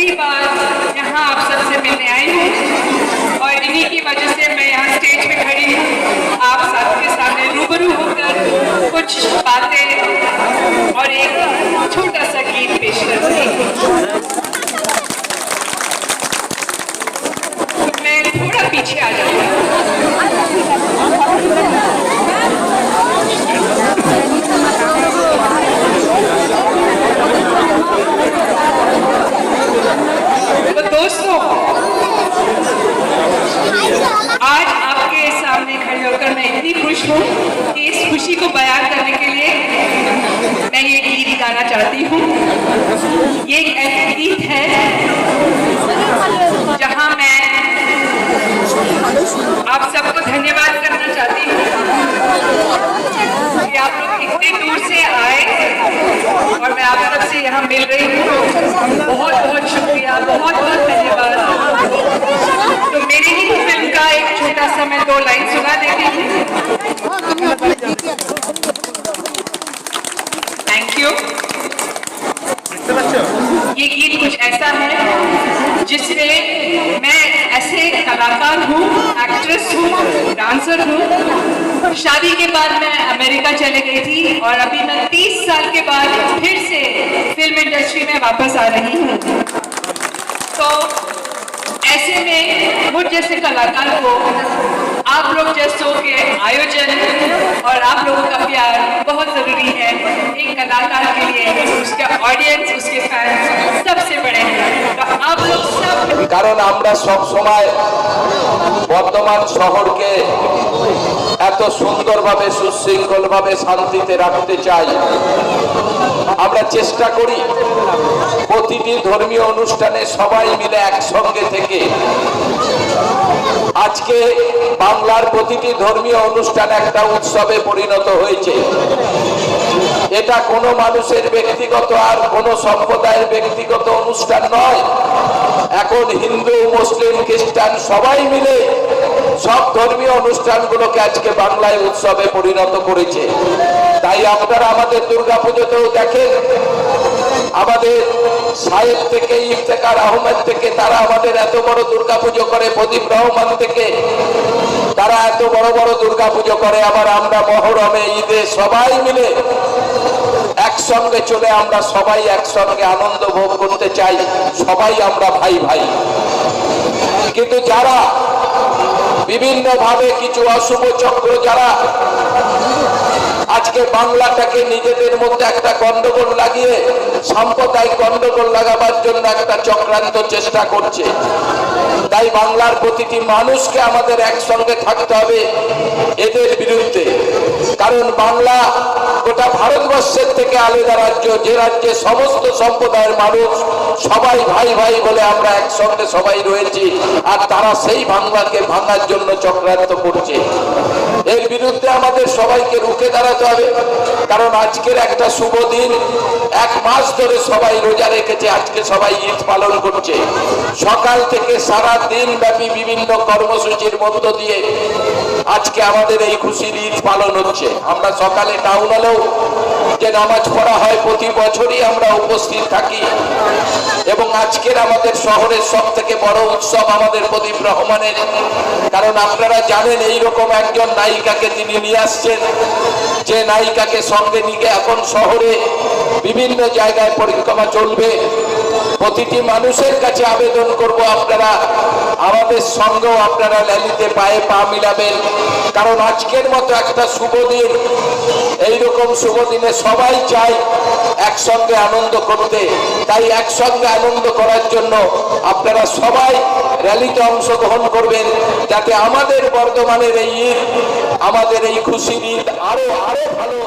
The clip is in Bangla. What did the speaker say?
पहली बार यहाँ आप सबसे मिलने आई हूँ। और इन्हीं की वजह से मैं यहाँ स्टेज पे खड़ी हूँ। आप सबके सामने रूबरू होकर कुछ बातें और एक छोटा सा गीत पेश करूँगी मैं थोड़ा पीछे आ जाऊँगी तो दोस्तों आज आपके सामने खड़े होकर मैं इतनी खुश हूँ कि इस खुशी को बयान करने के लिए मैं ये गीत गाना चाहती हूँ ये एक ऐसा गीत है जहाँ मैं आप सबको धन्यवाद करना चाहती हूँ कि आप लोग इतने दूर से आए और मैं आप सबसे यहाँ मिल रही हूँ। बहुत बहुत शुक्रिया, बहुत बहुत धन्यवाद। तो मेरी ही फ़िल्म का एक छोटा सा मैं दो लाइन सुना देती हूँ थैंक यू ये गीत कुछ ऐसा है जिसमें मैं ऐसे कलाकार हूँ एक्ट्रेस हूँ डांसर हूँ। शादी के बाद मैं अमेरिका चले गई थी और अभी मैं 30 साल के बाद फिर से फ़िल्म इंडस्ट्री में वापस आ रही हूँ। तो ऐसे में मुझ जैसे कलाकार को आप लोग जैसों के आयोजन और आप लोगों का प्यार बहुत ज़रूरी है। एक कलाकार के लिए उसका ऑडियंस उसके फैंस सबसे बड़े हैं। तो কারণ আমরা সব সময় বর্তমান শহরকে এত সুন্দরভাবে, সুশৃঙ্খলভাবে শান্তিতে রাখতে চাই। আমরা চেষ্টা করি প্রতিটি ধর্মীয় অনুষ্ঠানে সবাই মিলে একসঙ্গে থেকে। আজকে বাংলার প্রতিটি ধর্মীয় অনুষ্ঠান একটা উৎসবে পরিণত হয়েছে। এটা কোনো মানুষের ব্যক্তিগত আর কোনো সম্প্রদায়ের ব্যক্তিগত অনুষ্ঠান নয়। এখন হিন্দু, মুসলিম, খ্রিস্টান সবাই মিলে সব ধর্মীয় অনুষ্ঠানগুলোকে আজকে বাংলায় উৎসবে পরিণত করেছে। তাই আপনারা আমাদের দুর্গাপুজোতেও দেখেন, আমাদের সাহেব থেকে ইফতেকার আহমেদ থেকে, তারা আমাদের এত বড় দুর্গাপুজো করে, প্রদীপ রহমান থেকে, তারা এত বড় বড় দুর্গাপুজো করে। আবার আমরা মহরমে, ঈদে সবাই মিলে একসঙ্গে চলে আমরা সবাই একসঙ্গে আনন্দ ভোগ করতে চাই, সবাই আমরা ভাই ভাই। কিন্তু যারা বিভিন্ন ভাবে কিছু অশুভ চক্র, যারা আজকে বাংলাটাকে নিজেদের মধ্যে একটা গন্ডগোল লাগিয়ে, সাম্প্রদায়িক গন্ডগোল লাগাবার জন্য একটা চক্রান্ত চেষ্টা করছে। তাই বাংলার প্রতিটি মানুষকে আমাদের একসঙ্গে থাকতে হবে এদের বিরুদ্ধে। কারণ বাংলা গোটা ভারতবর্ষের থেকে আলাদা রাজ্য, যে রাজ্যে সমস্ত সম্প্রদায়ের মানুষ সবাই ভাই ভাই বলে আমরা একসঙ্গে সবাই রয়েছি, আর তারা সেই বাংলাকে ভাঙার জন্য চক্রান্ত করছে। এর বিরুদ্ধে আমাদের সবাইকে রুখে দাঁড়াতে হবে। কারণ আজকের একটা শুভ দিন। এক মাস ধরে সবাই রোজা রেখেছে, আজকে সবাই ঈদ পালন করছে। সকাল থেকে সারা দিন ব্যাপী বিভিন্ন কর্মসূচির মধ্য দিয়ে আজকে আমাদের এই খুশির ঈদ পালন হচ্ছে। আমরা সকালে টাউন হলেও যে নামাজ পড়া হয় প্রতি বছরই আমরা উপস্থিত থাকি। এবং আজকের আমাদের শহরের সব থেকে বড় উৎসব আমাদের প্রদীপ রহমানের। কারণ আপনারা জানেন এইরকম একজন নায়িকাকে তিনি নিয়ে আসছেন। যে নায়িকাকে সঙ্গে নিয়ে এখন শহরে বিভিন্ন জায়গায় পরিক্রমা চলবে। প্রতিটি মানুষের কাছে আবেদন করব আপনারা। আমাদের সঙ্গেও আপনারা র্যালিতে পায়ে পা মিলাবেন। কারণ আজকের মতো একটা শুভ দিন, এইরকম শুভ দিনে সবাই চায় একসঙ্গে আনন্দ করতে। তাই একসঙ্গে আনন্দ করার জন্য আপনারা সবাই র্যালিতে অংশগ্রহণ করবেন, যাতে আমাদের বর্তমানের এই ঈদ, আমাদের এই খুশির ঈদ আরও আরও ভালো